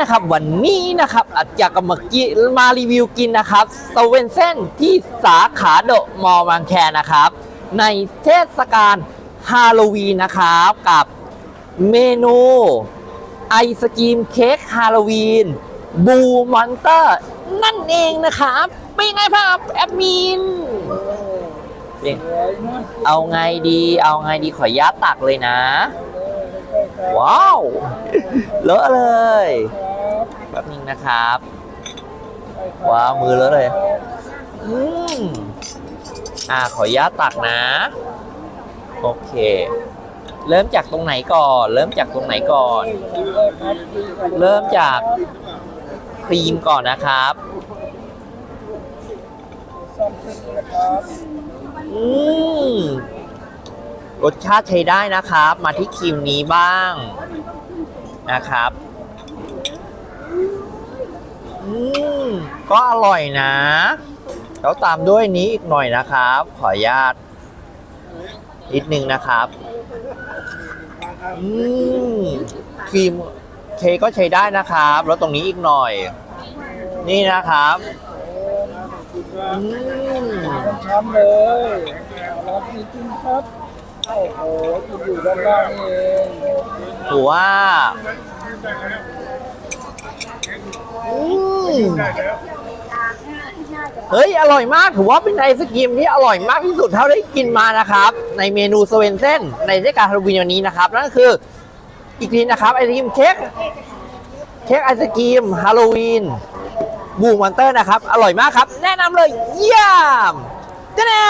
นะครับ วันนี้นะครับอาจจะกำมากิมารีวิวกินนะครับสเวนเซนที่สาขาเดมอลบางแคนะครับ ในเทศกาลฮาโลวีนนะครับกับเมนูไอศกรีมเค้กฮาโลวีนบูมอนเตอร์ นั่นเองนะครับเป็นไงบ้างครับแอดมินเอาไงดีเอาไงดีขออนุญาตักเลยนะ ว้าว เลอะเลย ป๊บนึงนะครับว้าวมือเลอะเลย อืมอ่าขออนุญาตตักนะ โอเค เริ่มจากตรงไหนก่อน เริ่มจากตรงไหนก่อน เริ่มจากครีมก่อนนะครับอืมรสชาติใช้ได้นะครับ มาที่ครีมนี้บ้างนะครับ ก็อร่อยนะ แล้วตามด้วยนี้อีกหน่อยนะครับ ขออนุญาตนิดนึงนะครับอืมครีมเคกก็ใช้ได้นะครับ แล้วตรงนี้อีกหน่อย นี่นะครับอืมช้ำเลยรับจริงครับโอ้โหอยู่ด้านล่างเองถือว่า เฮ้ย อร่อยมาก ถือว่าเป็นไอศกรีมที่อร่อยมากที่สุดเท่าได้กินมานะครับ ในเมนูสเวนเซนในเทศกาลฮาโลวีนวันนี้นะครับ นั่นคืออีกทีนะครับ ไอศกรีมเค้กเค้กไอศกรีมฮาโลวีนบูมอนเตอร์นะครับ อร่อยมากครับ แนะนำเลยเยี่ยมจ้า